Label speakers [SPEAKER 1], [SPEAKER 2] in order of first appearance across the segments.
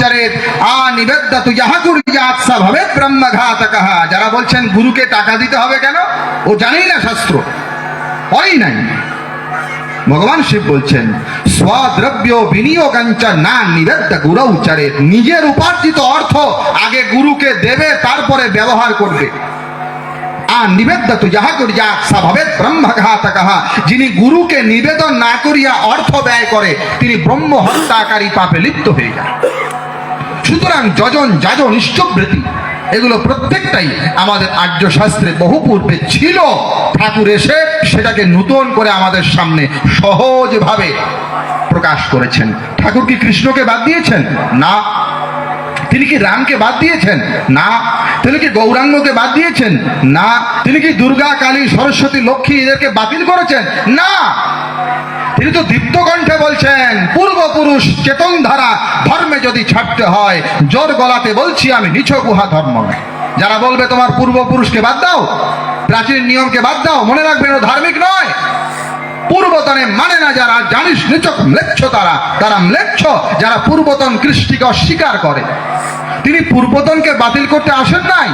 [SPEAKER 1] উচ্চারেত আ নিবেদ্য তু যাহা কুর্যাৎ সা ভবে ব্রহ্মঘাতকঃ। যারা বলছেন, গুরুকে টাকা দিতে হবে কেন? ও জানেই না শাস্ত্র হয় নাই। ভগবান শিব বলছেন, স্বদ্রব্য বিনিয়োগাঞ্চ না নিবেদ্য গুরু উচ্চারে, নিজের উপার্জিত অর্থ আগে গুরুকে দেবে, তারপরে ব্যবহার করবে। আর নিবেদ্য তো যাহা করিয়া স্বভাবে ব্রহ্মঘাতক। যিনি গুরুকে নিবেদন না করিয়া অর্থ ব্যয় করে, তিনি ব্রহ্ম হত্যাকারী পাপে লিপ্ত হয়ে যায় সুতরাং যজন যাজন ইষ্টবৃত্তি এগুলো প্রত্যেকটাই আমাদের আর্য শাস্ত্রে বহু পূর্বে ছিল। ঠাকুর এসে সেটাকে নূতন করে আমাদের সামনে সহজভাবে প্রকাশ করেছেন। ঠাকুর কি কৃষ্ণকে বাদ দিয়েছেন? না। তিনি কি রামকে বাদ দিয়েছেন? না। তিনি কি গৌরাঙ্গকে বাদ দিয়েছেন? না। তিনি কি দুর্গা, কালী, সরস্বতী, লক্ষ্মী এদেরকে বাতিল করেছেন? না। তিনি তো দীপ্ত কণ্ঠে বলছেন, পূর্বপুরুষ চেতন ধারা ধর্মে যদি ছাড়তে হয়, জোর গলাতে বলছি আমি, নিছ গুহা ধর্ম। যারা বলবে তোমার পূর্বপুরুষকে বাদ দাও, প্রাচীন নিয়মকে বাদ দাও, মনে রাখবেন ও ধার্মিক নয়। পূর্বতনে মানে না যারা, জানিস নিচক ম্লেচ্ছ তারা। তারা ম্লেচ্ছ যারা পূর্বতন কৃষ্টিকে অস্বীকার করে। তিনি পূর্বতনকে বাতিল করতে আসেন নাই,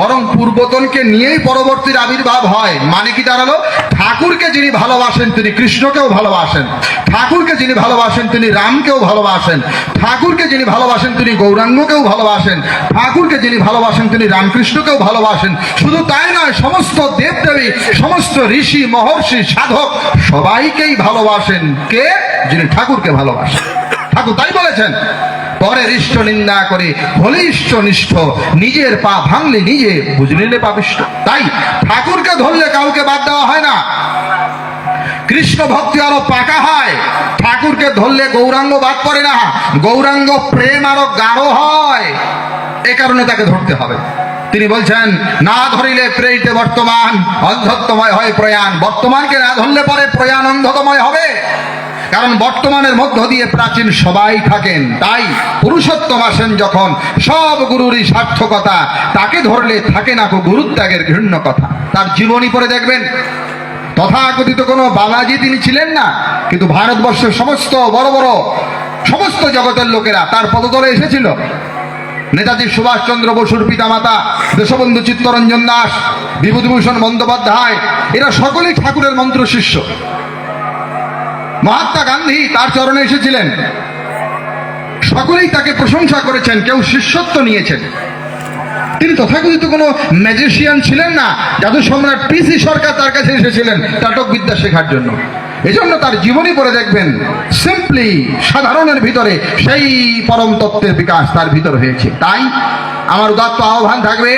[SPEAKER 1] বরং পূর্বতনকে নিয়েই পরবর্তীর আবির্ভাব হয়। মানে কি দাঁড়াল, ঠাকুরকে যিনি ভালোবাসেন তিনি কৃষ্ণকেও ভালোবাসেন, ঠাকুরকে যিনি ভালোবাসেন তিনি রামকেও ভালোবাসেন, ঠাকুরকে যিনি ভালোবাসেন তিনি গৌরাঙ্গকেও ভালোবাসেন, ঠাকুরকে যিনি ভালোবাসেন তিনি রামকৃষ্ণকেও ভালোবাসেন। শুধু তাই নয়, সমস্ত দেবদেবী, সমস্ত ঋষি, মহর্ষি, সাধক সবাইকেই ভালোবাসেন। কে? যিনি ঠাকুরকে ভালোবাসেন। ঠাকুর তাই বলেছেন, পরের ইষ্ট নিন্দা করে হলে ইষ্ট নিষ্ঠ, নিজের পা ভাঙলে নিজে বুঝলিলে পাবিষ্ট তাই ঠাকুরকে ধরলে কাউকে বাদ দেওয়া হয় না। কৃষ্ণ ভক্তি আরও পাকা হয়, ঠাকুরকে ধরলে গৌরাঙ্গ বাদ পড়ে না। গৌরাঙ্গ প্রেম আরও গাঢ় হয়, এ কারণে তাকে ধরতে হবে। তিনি বলছেন, না ধরিলে প্রেরিতে বর্তমান, অন্ধত্বময় হয় প্রয়াণ। বর্তমানকে না ধরলে পরে প্রয়াণ অন্ধতময় হবে। কারণ বর্তমানের মধ্য দিয়ে প্রাচীন সবাই থাকেন, তাই পুরুষোত্তম আসেন যখন, সব গুরুরই সার্থকতা, তাকে ধরলে থাকে না গুরুত্যাগের ঘৃণ্য কথা। তার জীবনী পরে দেখবেন, তথাকথিত কোনো বালাজি তিনি ছিলেন না, কিন্তু ভারতবর্ষের সমস্ত বড় বড়, সমস্ত জগতের লোকেরা তার পদতলে এসেছিল। নেতাজি সুভাষচন্দ্র বসুর পিতামাতা, দেশবন্ধু চিত্তরঞ্জন দাস, বিভূতিভূষণ বন্দ্যোপাধ্যায়, এরা সকলেই ঠাকুরের মন্ত্র শিষ্য মহাত্মা গান্ধী তার চরণে এসেছিলেন। সকলেই তাকে প্রশংসা করেছেন, কেউ শিষ্যত্ব নিয়েছেন। তিনি তথাকথিত কোনো ম্যাজিশিয়ান ছিলেন না জাদু সম্রাট পিসি সরকার তার কাছে এসেছিলেন নাটক বিদ্যা শেখার জন্য। এজন্য তার জীবনী পড়ে দেখবেন সিম্পলি সাধারণের ভিতরে সেই পরম তত্ত্বের বিকাশ তার ভিতর হয়েছে। তাই আমার উদাত্ত আহ্বান থাকবে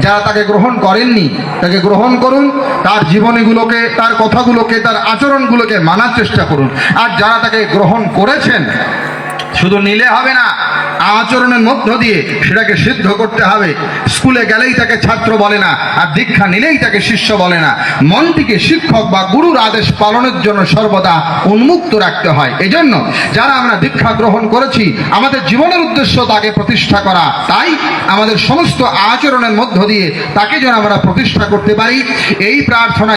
[SPEAKER 1] যারা তাকে গ্রহণ করেননি, তাকে গ্রহণ করুন, তার জীবনীগুলোকে, তার কথাগুলোকে, তার আচরণগুলোকে মানার চেষ্টা করুন। আর যারা তাকে গ্রহণ করেছেন, শুধু নিলে হবে না আচরণের মধ্য দিয়ে সেটাকে সিদ্ধ করতে হবে। স্কুলে গেলেই তাকে ছাত্র বলে না, আর দীক্ষা নিলেই তাকে শিষ্য বলে না। মনটিকে শিক্ষক বা গুরুর আদেশ পালনের জন্য সর্বদা উন্মুক্ত রাখতে হয়। এজন্য যারা আমরা দীক্ষা গ্রহণ করেছি, আমাদের জীবনের উদ্দেশ্য তাকে প্রতিষ্ঠা করা। তাই আমাদের সমস্ত আচরণের মধ্য দিয়ে তাকে যেন আমরা প্রতিষ্ঠা করতে পারি। এই প্রার্থনা